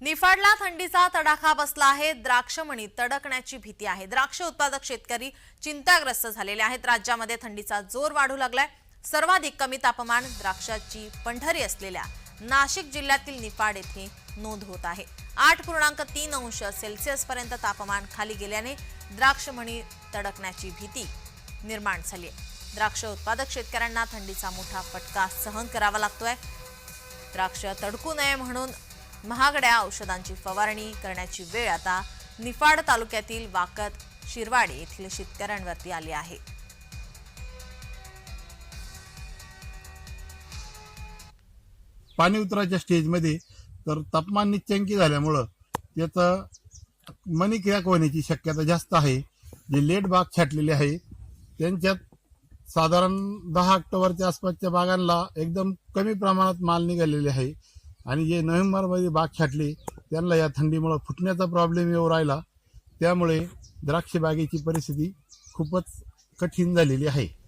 निफाडला थंडीचा तडाखा बसला आहे. द्राक्षमणी तडकण्याची भीती आहे. द्राक्ष उत्पादक शेतकरी चिंताग्रस्त झालेले आहेत. राज्यामध्ये थंडीचा जोर वाढू लागलाय. सर्वाधिक कमी तापमान द्राक्षाची पंढरी असलेल्या नाशिक जिल्ह्यातील निफाड येथे नोंद होत आहे. आठ पूर्णांक तीन अंश सेल्सिअस पर्यंत तापमान खाली गेल्याने द्राक्षमणी तडकण्याची भीती निर्माण झाली आहे. द्राक्ष उत्पादक शेतकऱ्यांना थंडीचा मोठा फटका सहन करावा लागतोय. द्राक्ष तडकू नये म्हणून महागड्या औषधांची फवारणी करण्याची वेळ आता निफाड तालुक्यातील वाकत शिरवाडे येथील शेतकऱ्यांवरती आली आहे. पाणी उतराच्या स्टेजमध्ये तर तापमान निच्चंकी झाल्यामुळं त्याचं मनी क्रॅक होण्याची शक्यता जास्त आहे. जे लेट बाग छाटलेले आहे त्यांच्यात साधारण दहा ऑक्टोबरच्या आसपासच्या बागांना एकदम कमी प्रमाणात माल निघालेले आहे. आणि जे नोव्हेंबरमध्ये बाग छाटली त्यांना या थंडीमुळं फुटण्याचा प्रॉब्लेम येऊ राहिला. त्यामुळे द्राक्ष बागेची परिस्थिती खूपच कठीण झालेली आहे.